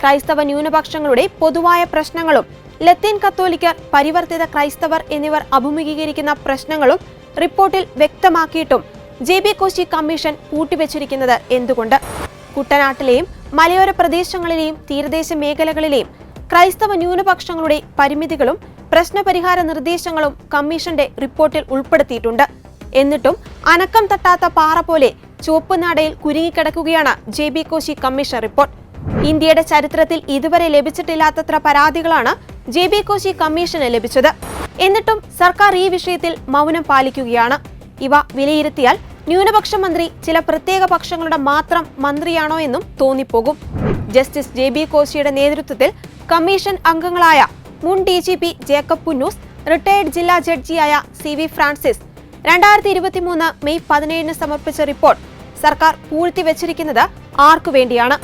ക്രൈസ്തവ ന്യൂനപക്ഷങ്ങളുടെ പൊതുവായ പ്രശ്നങ്ങളും ലത്തീൻ കത്തോലിക്കർ പരിവർത്തിത ക്രൈസ്തവർ എന്നിവർ അഭിമുഖീകരിക്കുന്ന പ്രശ്നങ്ങളും റിപ്പോർട്ടിൽ വ്യക്തമാക്കിയിട്ടും ജെ ബി കോശി കമ്മീഷൻ പൂട്ടിവെച്ചിരിക്കുന്നത് എന്തുകൊണ്ട്? കുട്ടനാട്ടിലെയും മലയോര പ്രദേശങ്ങളിലെയും തീരദേശ മേഖലകളിലെയും ക്രൈസ്തവ ന്യൂനപക്ഷങ്ങളുടെ പരിമിതികളും പ്രശ്നപരിഹാര നിർദ്ദേശങ്ങളും കമ്മീഷന്റെ റിപ്പോർട്ടിൽ ഉൾപ്പെടുത്തിയിട്ടുണ്ട്. എന്നിട്ടും അനക്കം തട്ടാത്ത പാറ പോലെ ചുവപ്പുനാടയിൽ കുരുങ്ങിക്കിടക്കുകയാണ് J B Koshy commission report. ഇന്ത്യയുടെ ചരിത്രത്തിൽ ഇതുവരെ ലഭിച്ചിട്ടില്ലാത്തത്ര പരാതികളാണ് ജെ ബി കോശി കമ്മീഷന് ലഭിച്ചത്. എന്നിട്ടും സർക്കാർ ഈ വിഷയത്തിൽ മൗനം പാലിക്കുകയാണ്. ഇവ വിലയിരുത്തിയാൽ ന്യൂനപക്ഷ മന്ത്രി ചില പ്രത്യേക പക്ഷങ്ങളുടെ മാത്രം മന്ത്രിയാണോ എന്നും തോന്നിപ്പോകും. ജസ്റ്റിസ് ജെ ബി കോശിയുടെ നേതൃത്വത്തിൽ കമ്മീഷൻ അംഗങ്ങളായ മുൻ D G P Jacob Punnoose retired ജില്ലാ ജഡ്ജിയായ സി വി ഫ്രാൻസിസ് രണ്ടായിരത്തി ഇരുപത്തിമൂന്ന് മെയ് പതിനേഴിന് സമർപ്പിച്ച റിപ്പോർട്ട് സർക്കാർ പൂഴ്ത്തിവെച്ചിരിക്കുന്നത് ആർക്കു വേണ്ടിയാണ്.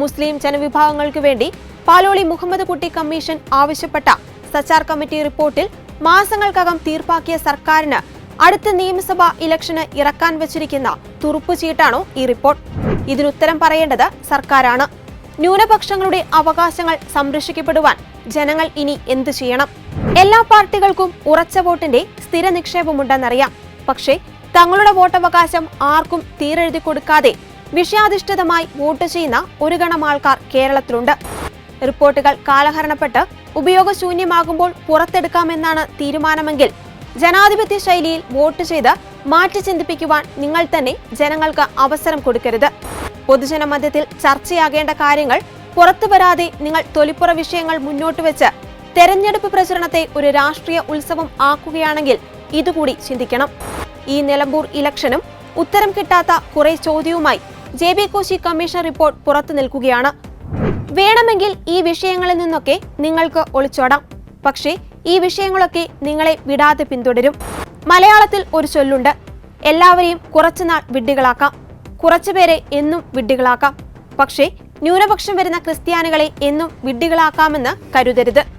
മുസ്ലിം ജനവിഭാഗങ്ങൾക്ക് വേണ്ടി പാലോളി മുഹമ്മദ് കുട്ടി കമ്മീഷൻ ആവശ്യപ്പെട്ട സച്ചാർ കമ്മിറ്റി റിപ്പോർട്ടിൽ മാസങ്ങൾക്കകം തീർപ്പാക്കിയ സർക്കാരിന് അടുത്ത നിയമസഭാ ഇലക്ഷന് ഇറക്കാൻ വെച്ചിരിക്കുന്ന തുറുപ്പുചീട്ടാണോ ഈ റിപ്പോർട്ട്. ഇതിനുത്തരം പറയേണ്ടത് സർക്കാരാണ്. ന്യൂനപക്ഷങ്ങളുടെ അവകാശങ്ങൾ സംരക്ഷിക്കപ്പെടുവാൻ ജനങ്ങൾ ഇനി എന്തു ചെയ്യണം? എല്ലാ പാർട്ടികൾക്കും ഉറച്ച വോട്ടിന്റെ സ്ഥിര നിക്ഷേപമുണ്ടെന്നറിയാം പക്ഷേ തങ്ങളുടെ വോട്ടവകാശം ആർക്കും തീരെഴുതി കൊടുക്കാതെ വിഷയാധിഷ്ഠിതമായി വോട്ട് ചെയ്യുന്ന ഒരു ഗണം ആൾക്കാർ കേരളത്തിലുണ്ട്. റിപ്പോർട്ടുകൾ കാലഹരണപ്പെട്ട് ഉപയോഗശൂന്യമാകുമ്പോൾ പുറത്തെടുക്കാമെന്നാണ് തീരുമാനമെങ്കിൽ ജനാധിപത്യ ശൈലിയിൽ വോട്ട് ചെയ്ത് മാറ്റി ചിന്തിപ്പിക്കുവാൻ നിങ്ങൾ തന്നെ ജനങ്ങൾക്ക് അവസരം കൊടുക്കരുത്. പൊതുജന മധ്യത്തിൽ ചർച്ചയാകേണ്ട കാര്യങ്ങൾ പുറത്തു വരാതെ നിങ്ങൾ തൊലിപ്പുറ വിഷയങ്ങൾ മുന്നോട്ട് വെച്ച് തെരഞ്ഞെടുപ്പ് പ്രചരണത്തെ ഒരു രാഷ്ട്രീയ ഉത്സവം ആക്കുകയാണെങ്കിൽ ഇതുകൂടി ചിന്തിക്കണം. ഈ നിലമ്പൂർ ഇലക്ഷനും ഉത്തരം കിട്ടാത്ത കുറെ ചോദ്യവുമായി J B Koshy commission report പുറത്തു നിൽക്കുകയാണ്. വേണമെങ്കിൽ ഈ വിഷയങ്ങളിൽ നിന്നൊക്കെ നിങ്ങൾക്ക് ഒളിച്ചോടാം. പക്ഷേ ഈ വിഷയങ്ങളൊക്കെ നിങ്ങളെ വിടാതെ പിന്തുടരും. മലയാളത്തിൽ ഒരു ചൊല്ലുണ്ട്. എല്ലാവരെയും കുറച്ചുനാൾ വിഡ്ഢികളാക്കാം. കുറച്ചുപേരെ എന്നും വിഡ്ഢികളാക്കാം. പക്ഷേ ന്യൂനപക്ഷം വരുന്ന ക്രിസ്ത്യാനികളെ എന്നും വിഡ്ഢികളാക്കാമെന്ന് കരുതരുത്.